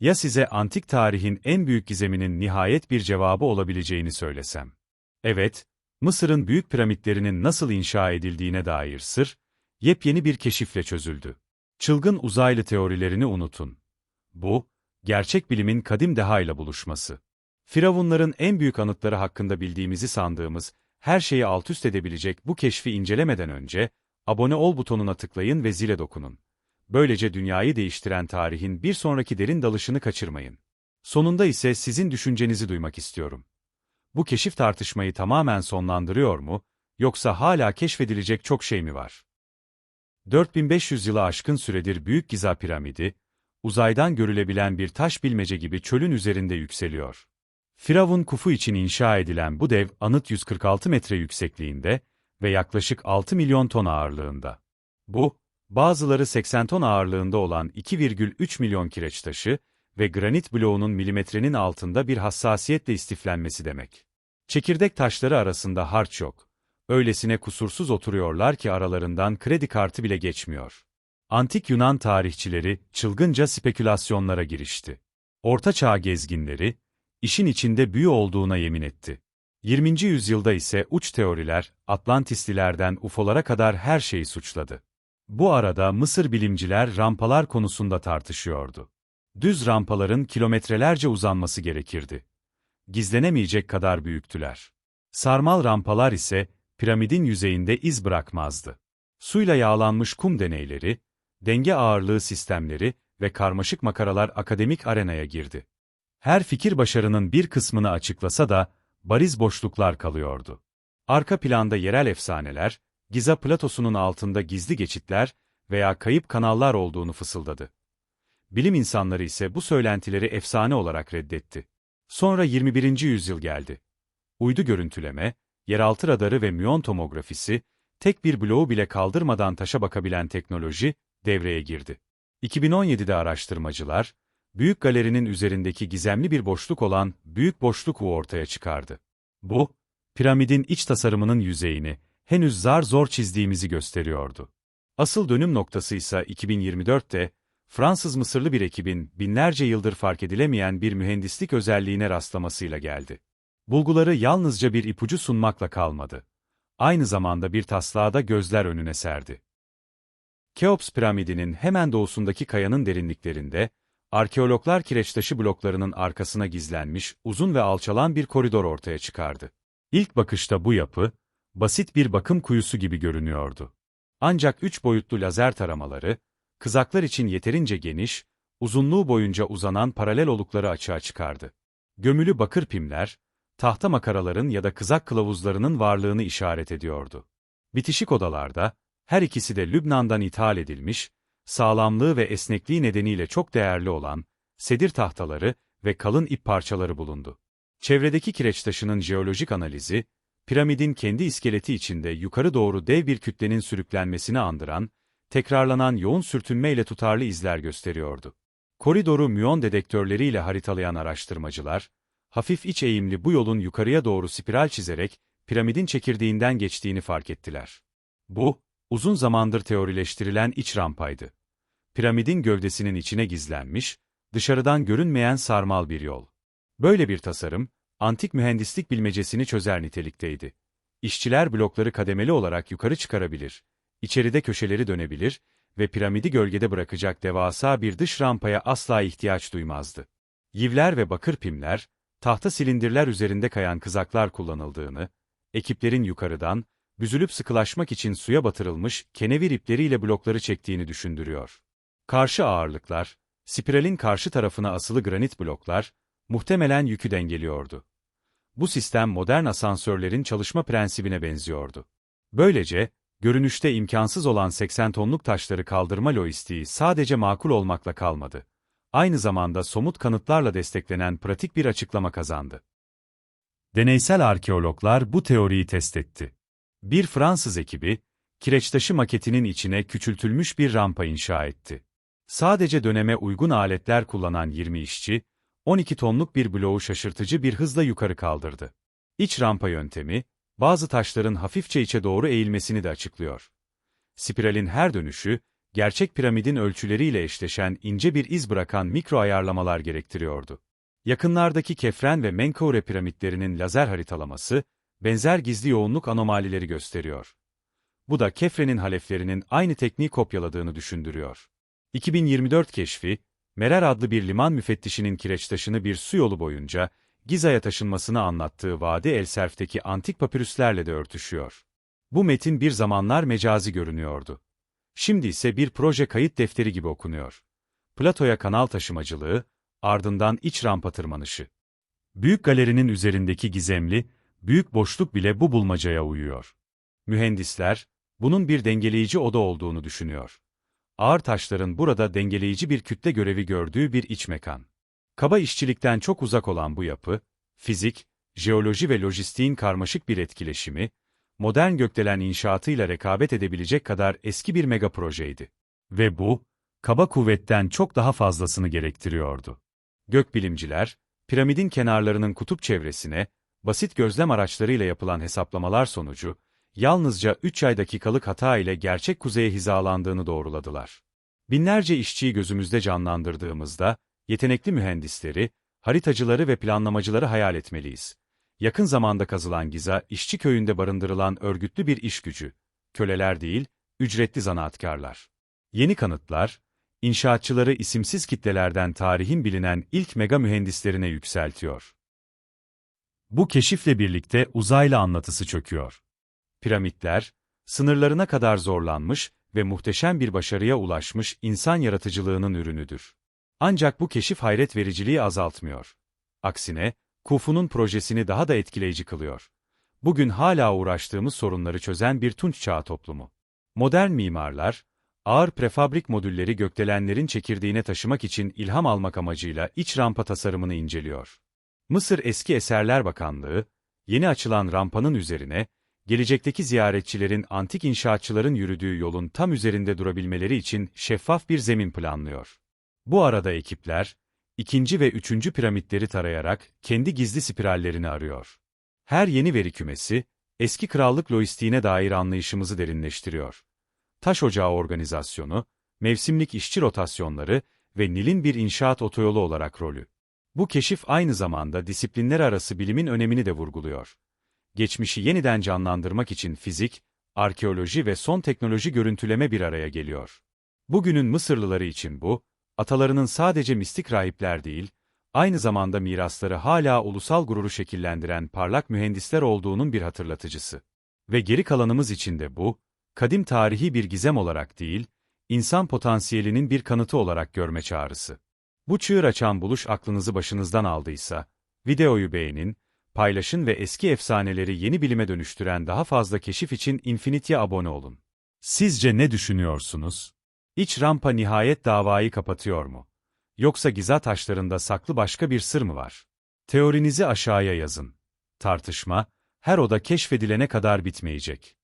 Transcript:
Ya size antik tarihin en büyük gizeminin nihayet bir cevabı olabileceğini söylesem? Evet, Mısır'ın büyük piramitlerinin nasıl inşa edildiğine dair sır, yepyeni bir keşifle çözüldü. Çılgın uzaylı teorilerini unutun. Bu, gerçek bilimin kadim dehayla buluşması. Firavunların en büyük anıtları hakkında bildiğimizi sandığımız, her şeyi altüst edebilecek bu keşfi incelemeden önce, abone ol butonuna tıklayın ve zile dokunun. Böylece dünyayı değiştiren tarihin bir sonraki derin dalışını kaçırmayın. Sonunda ise sizin düşüncenizi duymak istiyorum. Bu keşif tartışmayı tamamen sonlandırıyor mu, yoksa hala keşfedilecek çok şey mi var? 4500 yılı aşkın süredir Büyük Giza Piramidi, uzaydan görülebilen bir taş bilmece gibi çölün üzerinde yükseliyor. Firavun Kufu için inşa edilen bu dev anıt 146 metre yüksekliğinde ve yaklaşık 6 milyon ton ağırlığında. Bu, bazıları 80 ton ağırlığında olan 2,3 milyon kireç taşı ve granit bloğunun milimetrenin altında bir hassasiyetle istiflenmesi demek. Çekirdek taşları arasında harç yok. Öylesine kusursuz oturuyorlar ki aralarından kredi kartı bile geçmiyor. Antik Yunan tarihçileri çılgınca spekülasyonlara girişti. Orta Çağ gezginleri, işin içinde büyü olduğuna yemin etti. 20. yüzyılda ise uç teoriler, Atlantislilerden UFO'lara kadar her şeyi suçladı. Bu arada Mısır bilimciler rampalar konusunda tartışıyordu. Düz rampaların kilometrelerce uzanması gerekirdi. Gizlenemeyecek kadar büyüktüler. Sarmal rampalar ise piramidin yüzeyinde iz bırakmazdı. Suyla yağlanmış kum deneyleri, denge ağırlığı sistemleri ve karmaşık makaralar akademik arenaya girdi. Her fikir başarının bir kısmını açıklasa da, bariz boşluklar kalıyordu. Arka planda yerel efsaneler, Giza platosunun altında gizli geçitler veya kayıp kanallar olduğunu fısıldadı. Bilim insanları ise bu söylentileri efsane olarak reddetti. Sonra 21. yüzyıl geldi. Uydu görüntüleme, yeraltı radarı ve müyon tomografisi, tek bir bloğu bile kaldırmadan taşa bakabilen teknoloji devreye girdi. 2017'de araştırmacılar, Büyük Galeri'nin üzerindeki gizemli bir boşluk olan Büyük Boşluk ortaya çıkardı. Bu, piramidin iç tasarımının yüzeyini henüz zar zor çizdiğimizi gösteriyordu. Asıl dönüm noktası ise 2024'te Fransız-Mısırlı bir ekibin binlerce yıldır fark edilemeyen bir mühendislik özelliğine rastlamasıyla geldi. Bulguları yalnızca bir ipucu sunmakla kalmadı. Aynı zamanda bir taslağı da gözler önüne serdi. Keops piramidinin hemen doğusundaki kayanın derinliklerinde, arkeologlar kireçtaşı bloklarının arkasına gizlenmiş, uzun ve alçalan bir koridor ortaya çıkardı. İlk bakışta bu yapı, basit bir bakım kuyusu gibi görünüyordu. Ancak üç boyutlu lazer taramaları, kızaklar için yeterince geniş, uzunluğu boyunca uzanan paralel olukları açığa çıkardı. Gömülü bakır pimler, tahta makaraların ya da kızak kılavuzlarının varlığını işaret ediyordu. Bitişik odalarda, her ikisi de Lübnan'dan ithal edilmiş, sağlamlığı ve esnekliği nedeniyle çok değerli olan, sedir tahtaları ve kalın ip parçaları bulundu. Çevredeki kireç taşının jeolojik analizi, piramidin kendi iskeleti içinde yukarı doğru dev bir kütlenin sürüklenmesini andıran, tekrarlanan yoğun sürtünmeyle tutarlı izler gösteriyordu. Koridoru müyon dedektörleriyle haritalayan araştırmacılar, hafif iç eğimli bu yolun yukarıya doğru spiral çizerek, piramidin çekirdeğinden geçtiğini fark ettiler. Bu, uzun zamandır teorileştirilen iç rampaydı. Piramidin gövdesinin içine gizlenmiş, dışarıdan görünmeyen sarmal bir yol. Böyle bir tasarım, antik mühendislik bilmecesini çözer nitelikteydi. İşçiler blokları kademeli olarak yukarı çıkarabilir, içeride köşeleri dönebilir ve piramidi gölgede bırakacak devasa bir dış rampaya asla ihtiyaç duymazdı. Yivler ve bakır pimler, tahta silindirler üzerinde kayan kızaklar kullanıldığını, ekiplerin yukarıdan, büzülüp sıkılaşmak için suya batırılmış kenevir ipleriyle blokları çektiğini düşündürüyor. Karşı ağırlıklar, spiralin karşı tarafına asılı granit bloklar, muhtemelen yükü dengeliyordu. Bu sistem modern asansörlerin çalışma prensibine benziyordu. Böylece, görünüşte imkansız olan 80 tonluk taşları kaldırma lojistiği sadece makul olmakla kalmadı. Aynı zamanda somut kanıtlarla desteklenen pratik bir açıklama kazandı. Deneysel arkeologlar bu teoriyi test etti. Bir Fransız ekibi, kireçtaşı maketinin içine küçültülmüş bir rampa inşa etti. Sadece döneme uygun aletler kullanan 20 işçi, 12 tonluk bir bloğu şaşırtıcı bir hızla yukarı kaldırdı. İç rampa yöntemi, bazı taşların hafifçe içe doğru eğilmesini de açıklıyor. Spiralin her dönüşü, gerçek piramidin ölçüleriyle eşleşen ince bir iz bırakan mikro ayarlamalar gerektiriyordu. Yakınlardaki Kefren ve Menkaure piramitlerinin lazer haritalaması, benzer gizli yoğunluk anomalileri gösteriyor. Bu da Kefren'in haleflerinin aynı tekniği kopyaladığını düşündürüyor. 2024 keşfi, Merer adlı bir liman müfettişinin kireç taşını bir su yolu boyunca Giza'ya taşınmasını anlattığı Vadi El Serf'teki antik papirüslerle de örtüşüyor. Bu metin bir zamanlar mecazi görünüyordu. Şimdi ise bir proje kayıt defteri gibi okunuyor. Plato'ya kanal taşımacılığı, ardından iç rampa tırmanışı. Büyük galerinin üzerindeki gizemli, büyük boşluk bile bu bulmacaya uyuyor. Mühendisler, bunun bir dengeleyici oda olduğunu düşünüyor. Ağır taşların burada dengeleyici bir kütle görevi gördüğü bir iç mekan. Kaba işçilikten çok uzak olan bu yapı, fizik, jeoloji ve lojistiğin karmaşık bir etkileşimi, modern gökdelen inşaatıyla rekabet edebilecek kadar eski bir mega projeydi. Ve bu, kaba kuvvetten çok daha fazlasını gerektiriyordu. Gökbilimciler, piramidin kenarlarının kutup çevresine, basit gözlem araçlarıyla yapılan hesaplamalar sonucu, yalnızca 3 ay dakikalık hata ile gerçek kuzeye hizalandığını doğruladılar. Binlerce işçiyi gözümüzde canlandırdığımızda, yetenekli mühendisleri, haritacıları ve planlamacıları hayal etmeliyiz. Yakın zamanda kazılan Giza, işçi köyünde barındırılan örgütlü bir iş gücü, köleler değil, ücretli zanaatkarlar. Yeni kanıtlar, inşaatçıları isimsiz kitlelerden tarihin bilinen ilk mega mühendislerine yükseltiyor. Bu keşifle birlikte uzaylı anlatısı çöküyor. Piramitler, sınırlarına kadar zorlanmış ve muhteşem bir başarıya ulaşmış insan yaratıcılığının ürünüdür. Ancak bu keşif hayret vericiliği azaltmıyor. Aksine, Kufu'nun projesini daha da etkileyici kılıyor. Bugün hala uğraştığımız sorunları çözen bir tunç çağı toplumu. Modern mimarlar, ağır prefabrik modülleri gökdelenlerin çekirdeğine taşımak için ilham almak amacıyla iç rampa tasarımını inceliyor. Mısır Eski Eserler Bakanlığı, yeni açılan rampanın üzerine, gelecekteki ziyaretçilerin antik inşaatçıların yürüdüğü yolun tam üzerinde durabilmeleri için şeffaf bir zemin planlıyor. Bu arada ekipler, ikinci ve üçüncü piramitleri tarayarak kendi gizli spirallerini arıyor. Her yeni veri kümesi, eski krallık lojistiğine dair anlayışımızı derinleştiriyor. Taş ocağı organizasyonu, mevsimlik işçi rotasyonları ve Nil'in bir inşaat otoyolu olarak rolü. Bu keşif aynı zamanda disiplinler arası bilimin önemini de vurguluyor. Geçmişi yeniden canlandırmak için fizik, arkeoloji ve son teknoloji görüntüleme bir araya geliyor. Bugünün Mısırlıları için bu, atalarının sadece mistik rahipler değil, aynı zamanda mirasları hala ulusal gururu şekillendiren parlak mühendisler olduğunun bir hatırlatıcısı. Ve geri kalanımız için de bu, kadim tarihi bir gizem olarak değil, insan potansiyelinin bir kanıtı olarak görme çağrısı. Bu çığır açan buluş aklınızı başınızdan aldıysa, videoyu beğenin, paylaşın ve eski efsaneleri yeni bilime dönüştüren daha fazla keşif için Infinity'ye abone olun. Sizce ne düşünüyorsunuz? İç rampa nihayet davayı kapatıyor mu? Yoksa giza taşlarında saklı başka bir sır mı var? Teorinizi aşağıya yazın. Tartışma, her oda keşfedilene kadar bitmeyecek.